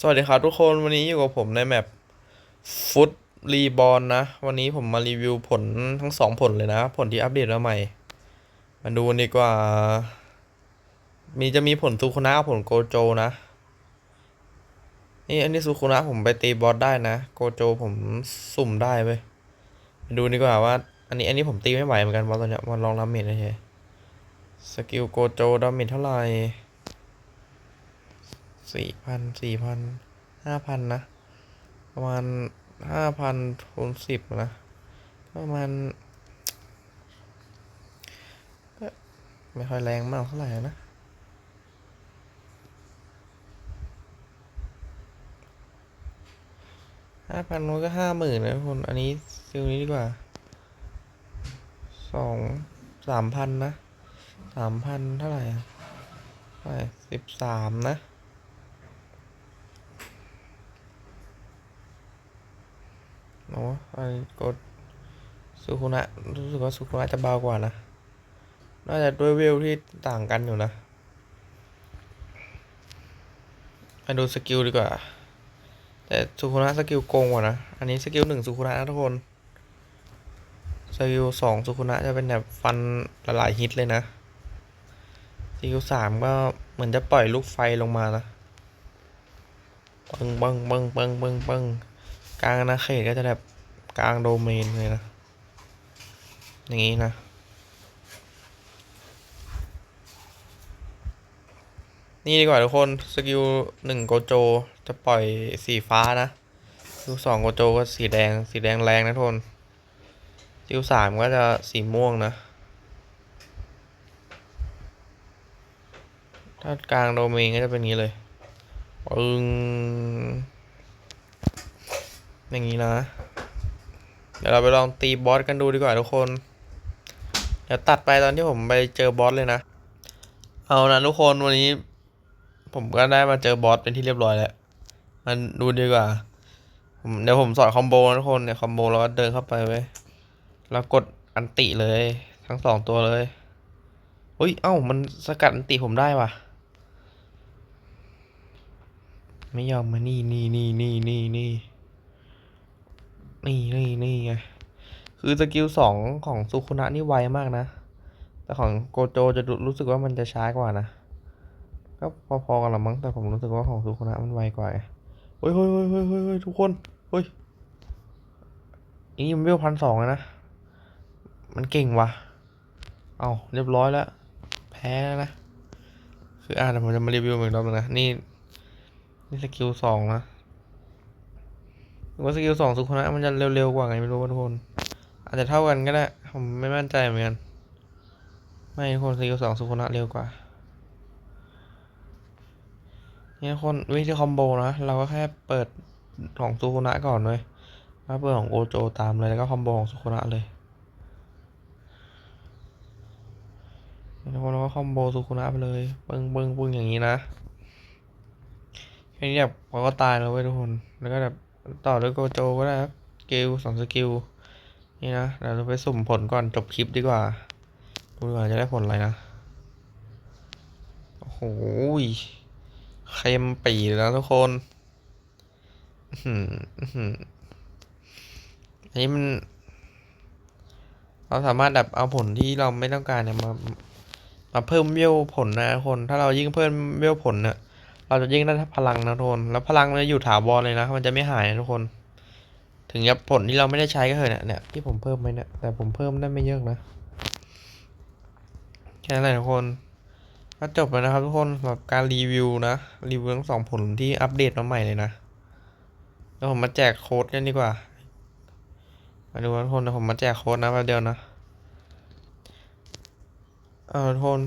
สวัสดีครับทุกคนวันนี้อยู่กับผมในแมปฟุตรีบอลนะ วันนี้ผมมารีวิวผลทั้งสองผลเลยนะ ผลที่อัปเดตมาใหม่ มาดูดีกว่า มีจะมีผลซูคุนะผลโกโจนะ นี่อันนี้ซูคุนะผมไปตีบอสได้นะ โกโจผมสุ่มได้เว้ยมาดูดีกว่าว่า อันนี้อันนี้ผมตีไม่ไหวเหมือนกันบอสตัวเนี้ยมันลองดาเมจได้เฉยสกิลโกโจดาเมจเท่าไหร่ สี่พันสี่พันห้าพันนะ ประมาณห้าพันคูณสิบนะ ประมาณก็ไม่ค่อยแรงมากเท่าไหร่นะห้าพันมันก็ห้าหมื่นนะทุกคนอันนี้ซื้อนี้ดีกว่าสองสามพันนะสามพันเท่าไหร่เท่าไหร่สิบสามนะ โอ้อันกดสุคุนะรู้สึกว่าสุคุนะจะเบากว่านะ น่าจะด้วยเวลที่ต่างกันอยู่นะมาดูสกิลดีกว่า แต่สุคุนะสกิลโกงกว่านะ อันนี้สกิลหนึ่งสุคุนะนะทุกคน สกิลสองสุคุนะจะเป็นแบบฟันหลายๆฮิตเลยนะ สกิลสามก็เหมือนจะปล่อยลูกไฟลงมานะ ปึ้งปึ้งปึ้งปึ้งปึ้งปึ้ง กลางอาณาเขตก็จะแบบกลางโดเมนเลยนะ อย่างนี้นะ นี่ดีกว่าทุกคน สกิลหนึ่งโกโจจะปล่อยสีฟ้านะสกิลสองโกโจก็สีแดง สีแดงแรงนะทุกคนสกิลสามก็จะสีม่วงนะ ถ้ากลางโดเมนก็จะเป็นงนี้เลยปึ้ง อย่างนี้นะ เดี๋ยวเราไปลองตีบอสกันดูดีกว่าทุกคน เดี๋ยวตัดไปตอนที่ผมไปเจอบอสเลยนะ เอานะทุกคนวันนี้ ผมก็ได้มาเจอบอสเป็นที่เรียบร้อยแล้ว มันดูดีกว่า เดี๋ยวผมสอนคอมโบนะทุกคนเนี่ยคอมโบแล้วก็เดินเข้าไปไว้แล้วกดอันติเลย ทั้งสองตัวเลยอุ้ย เอ้า มันสกัดอันติผมได้ว่ะ ไม่ยอมมานี่นี่นี่นี่นี่นี่ นี่นี่นี่ไง คือสกิลสองของสุคุนะนี่ไวมากนะ แต่ของโกโจจะรู้รู้สึกว่ามันจะช้ากว่านะ ก็พอๆกันละมั้ง แต่ผมรู้สึกว่าของสุคุนะมันไวกว่าเฮ้ยเฮ้ยเฮ้ยเฮ้ยเฮ้ยเฮ้ยทุกคน เฮ้ยอันนี้มันเวลพันสองนะ มันเก่งว่ะ เอาเรียบร้อยแล้ว แพ้แล้วนะ คืออ่าเดี๋ยวผมจะมารีวิวอีกรอบนึงนะ นี่ นี่สกิลสองนะ หรือว่าสกิลสองสุคุนะมันจะเร็วๆกว่าไงไม่รู้ทุกคน อาจจะเท่ากันก็ได้ผมไม่มั่นใจเหมือนกันไม่ทุกคนสกิลสองสุคุนะเร็วกว่านี่ทุกคนวิธีคอมโบนะเราก็แค่เปิดของสุคุนะก่อนเลยแล้วเปิดของโกโจตามเลยแล้วก็คอมโบของสุคุนะเลยนี่ทุกคนเราก็คอมโบสุคุนะไปเลยปึ้งปึ้งปึ้งอย่างนี้นะแค่นี้แบบเราก็ตายแล้วเว้ยทุกคน แล้วก็แบบ ต่อด้วยโกโจก็ได้ครับสกิลสองสกิลนี่นะเราไปสุ่มผลก่อนจบคลิปดีกว่าดูดีกว่าจะได้ผลอะไรนะ โอ้โหเค็มปีเลยนะทุกคนอื้มอื้มอันนี้มัน เราสามารถแบบเอาผลที่เราไม่ต้องการเนี่ยมา มาเพิ่มเวลผลนะทุกคน ถ้าเรายิ่งเพิ่มเวลผลเนี่ย เราจะยิ่งได้พลังนะทุกคน แล้วพลังมันจะอยู่ถาวรเลยนะ มันจะไม่หายนะทุกคน ถึงจะผลที่เราไม่ได้ใช้ก็เถอะเนี่ยเนี่ยที่ผมเพิ่มไปเนี่ย แต่ผมเพิ่มได้ไม่เยอะนะ แค่นั้นแหละทุกคน ก็จบแล้วนะครับทุกคนสำหรับการรีวิวนะ รีวิวทั้งสองผลที่อัปเดตมาใหม่เลยนะ แล้วผมมาแจกโค้ดกันดีกว่า มาดูทุกคนเดี๋ยวผมมาแจกโค้ดนะแป๊บเดียวนะ เอาทุกคน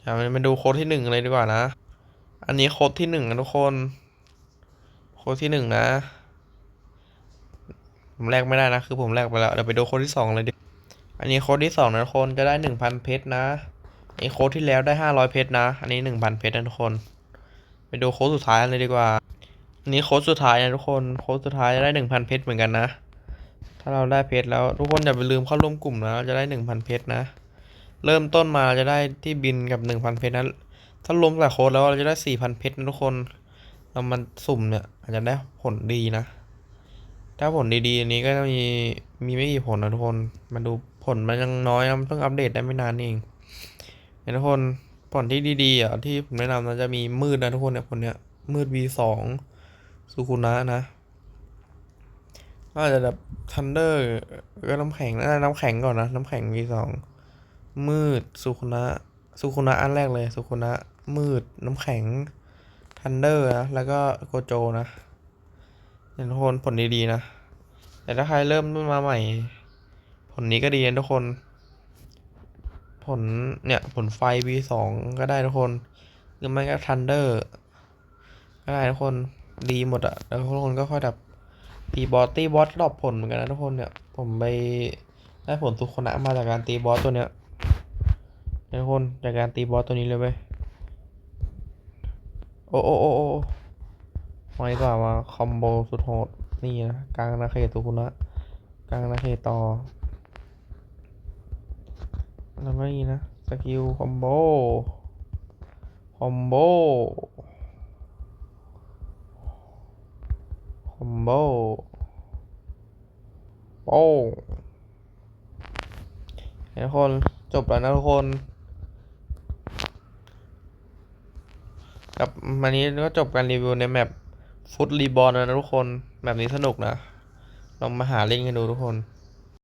เดี๋ยวมาดูโค้ดที่หนึ่งเลยดีกว่านะ อันนี้โค้ดที่หนึ่งนะทุกคน โค้ดที่หนึ่งนะ ผมแลกไม่ได้นะ คือผมแลกไปแล้วเดี๋ยวไปดูโค้ดที่สองเลยดิ อันนี้โค้ดที่สองนะทุกคนจะได้หนึ่งพันเพชรนะอีโค้ดที่แล้วได้ห้าร้อยเพชรนะ อันนี้หนึ่งพันเพชรนะทุกคน ไปดูโค้ดสุดท้ายเลยดีกว่า อันนี้โค้ดสุดท้ายนะทุกคน โค้ดสุดท้ายจะได้หนึ่งพันเพชรเหมือนกันนะ ถ้าเราได้เพชรแล้วทุกคนอย่าไปลืมเข้าร่วมกลุ่มนะเราจะได้หนึ่งพันเพชรนะ เริ่มต้นมาจะได้ที่บินกับหนึ่งพันเพชรนะ ถ้ารวมแต่โค้ดแล้วเราจะได้สี่พันเพชรนะทุกคน เรามันสุ่มเนี่ย อาจจะได้ผลดีนะ ถ้าผลดีๆอันนี้ก็จะมีมีไม่กี่ผลนะทุกคน มาดูผลมันยังน้อยนะมันเพิ่งอัปเดตได้ไม่นานเองเห็นทุกคนผลที่ดีๆอะที่ผมแนะนำนะจะมีมืดนะทุกคนเนี่ยผลเนี้ยมืด V2 สุคุนะนะก็อาจจะแบบทันเดอร์ก็น้ำแข็งนะน้ำแข็งก่อนนะ น้ำแข็ง V2 มืดสุคุนะสุคุนะอันแรกเลยสุคุนะ มืด น้ำแข็ง ทันเดอร์นะ แล้วก็โกโจนะเห็นทุกคนผลดีๆนะ แต่ถ้าใครเริ่มมาใหม่ ผลนี้ก็ดีนะทุกคน ผลเนี่ยผลไฟ V2 ก็ได้ทุกคน หรือไม่ก็ทันเดอร์ก็ได้ทุกคนดีหมดอะแล้วทุกคนก็ค่อยแบบตีบอสตีบอสรอปผลเหมือนกันนะทุกคนเนี่ยผมไปได้ผลทุกคนะมาจากการตีบอสตัวเนี้ยเนี่ยทุกคนจากการตีบอสตัวนี้เลยเว้ย โอ้โอ้โอ้โอ้มาดีกว่ามาคอมโบสุดโหด นี่นะกลางนาเขตทุกคนนะกลางนาเขตต่อ แล้วก็นี่นะ สกิลคอมโบ คอมโบ คอมโบ โป้ทุกคน จบแล้วนะทุกคน กับวันนี้ก็จบการรีวิวในแมปฟุตรีบอลนะทุกคนแบบนี้สนุกนะลองมาหาเล่นกันดูทุกคน